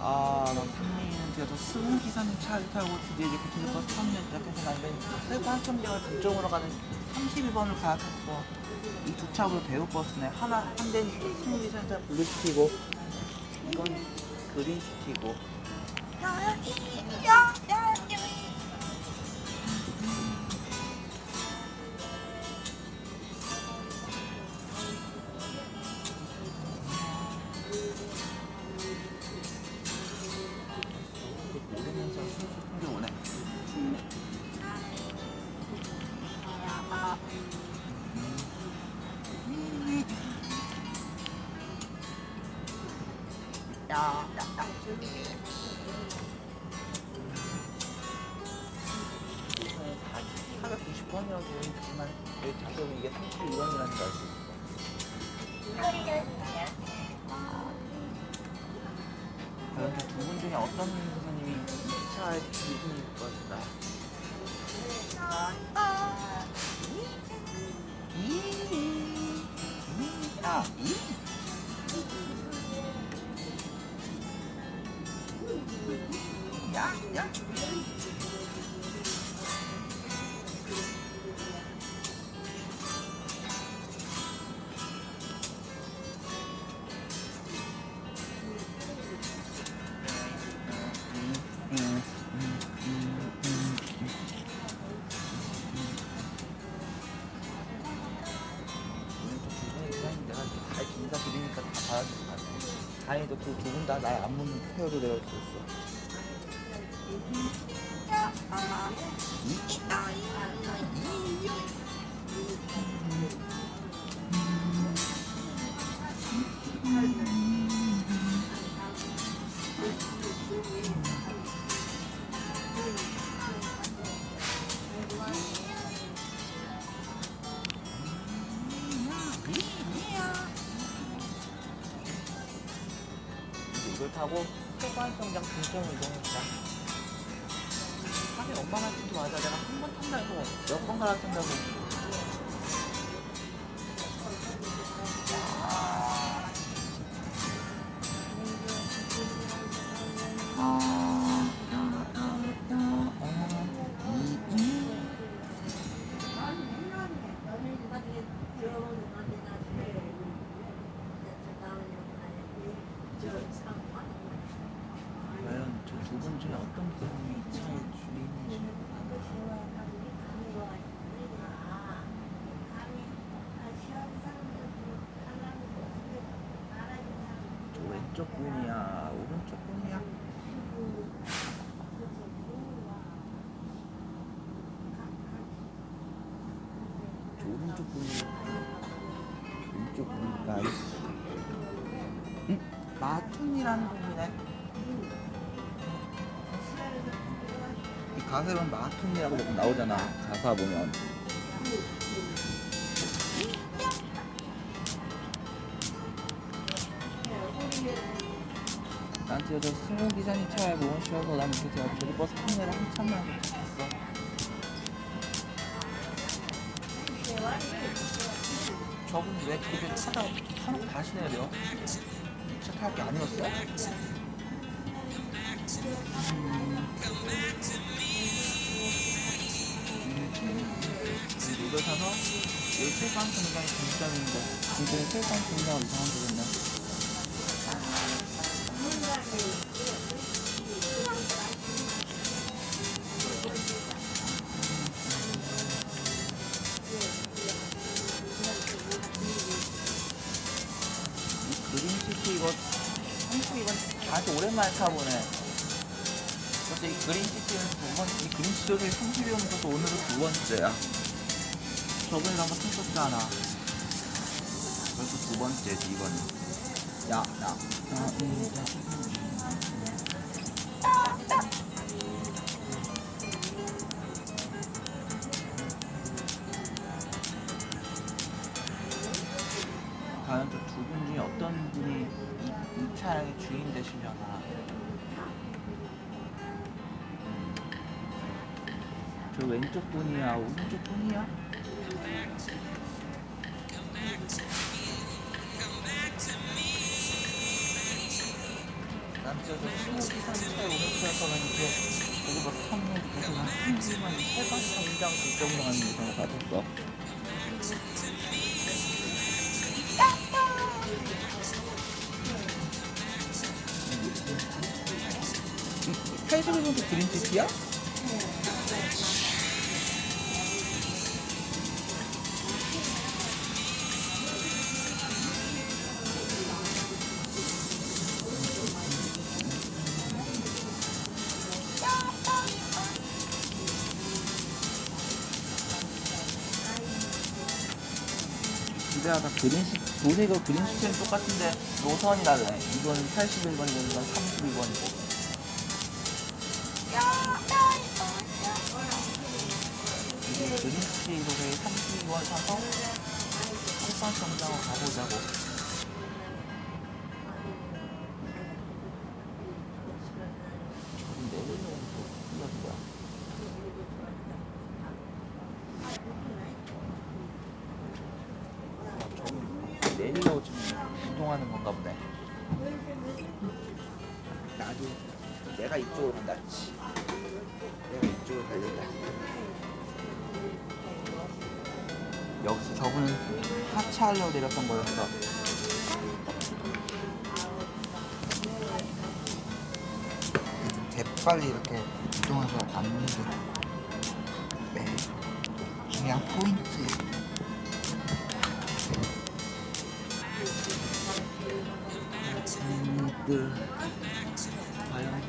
아, 선생님은 제가 저 승훈 기사님 차를 타고 드디어 이제 교통버스 터미널 도착해서 나는데 세부 한성대가 북쪽으로 가는 32번을 가약했어. 이두 차로 대우 버스네. 하나, 한 대는 승훈 기사님 차 블루시티고, 이건 그린시티고. 모르면서 490원이라고 있지만 여기 자세히 이게 32원이라는 줄알수 있어. 과연 그두분 중에 어떤 선생님이 이 차의 기분일 것이다. 다행히도 그 두 분다 나의 안문 페어도 내가 줬어. 타고 세관성장 분점을 이동했다. 하긴 엄마 말씀도 맞아. 내가 한 번 탄다고 몇번 갈아탄다고. 저 두 분 중에 어떤 분이 이 차의 주인이지? 저 왼쪽 분이야, 오른쪽 분이야? 저 오른쪽 분이야. 왼쪽 분일까? 응? 마툰이라는 분이네. 가사에 보면 마툰이라고 나오잖아. 가사 보면. 나한테 저 승용 기사님 차에 모은 씌워서 난 이렇게 제가 저기 버스 터미널에 한참만 도착했어. 저분 왜 그렇게 타다 타놓고 다시 내려? 차탈게 아니었어? 이 세관 공장이 분점인데 이제 세관 공장 이상한 데겠네 이 그린시티 이거 한국 이건 아주 오랜만에 타보네. 근데 이 그린시티는 두 번, 이 그린시티를 30이 오면서 오늘은 두 번째야 저번에도 한번 탔었잖아. 벌써 두 번째지 이거는 야, 야, 야, 음, 야. 과연 저 두 분 중에 어떤 분이 이, 이 차량의 주인 되시려나? 음. 저 왼쪽 분이야 오른쪽 분이야? 난 남자들 신호 기사님 차에 오면서는 이제 여기 버스 터미널 쪽에서는 한지만 세관 성장 그쪽으로 가는 예상을 받았어. 탈수부터 그린티티야? 기대하다 그린시 도색과 그린시트는 똑같은데 노선이 달라요. 이건 81번이고 이건 32번이고. 이게 그린시 도색이 32번 사서 한산 정장을 가보자고. 하는 건가 보네. 나도 내가 이쪽으로 간다. 치. 내가 이쪽으로 달린다. 역시 저분은 하차하려고 내렸던 거였어. 재빨리 이렇게 이동해서 게 네. 중요한 포인트예요. 음, 과연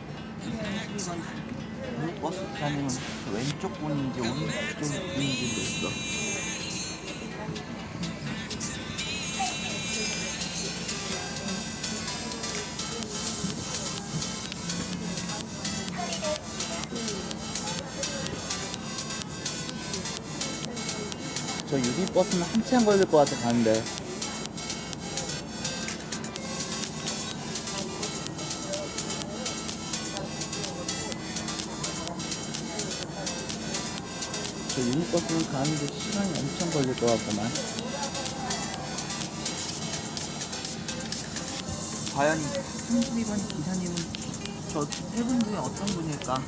이 버스 타는 왼쪽 분인지 오른쪽 분인지 모르겠어. 저 유니버스는 한참 걸릴 것 같아 가는데. 저 유니버스는 가는데 시간이 엄청 걸릴 것 같구만. 과연 32번 기사님은 저 세 분 중에 어떤 분일까?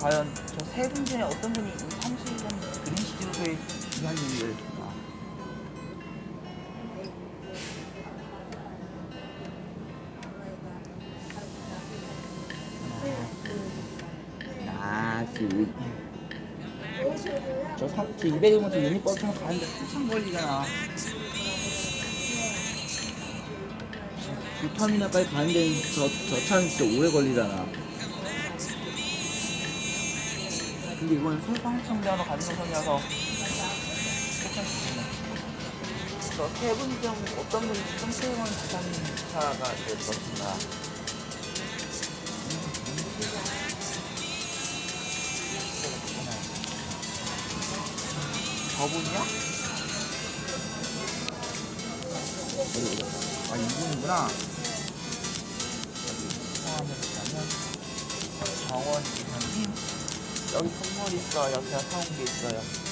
과연 저 세 분 중에 어떤 분이 이 32번 그린시즈소의 기사님일 까? 아, 그, 저, 사, 저 200원 저 유니버스는 가는데 한참 걸리잖아. 그 터미널까지 가는데 저, 저 차는 진짜 오래 걸리잖아. 근데 이건 세방청대 하러 가는 노선이라서 괜찮습니다. 저세 분 중 어떤 분이 청태원 기사님 차가 될 것인가. 저분이야? 아 이분이구나. 정원 기사님 여기 선물 있어요. 제가 사온 게 있어요.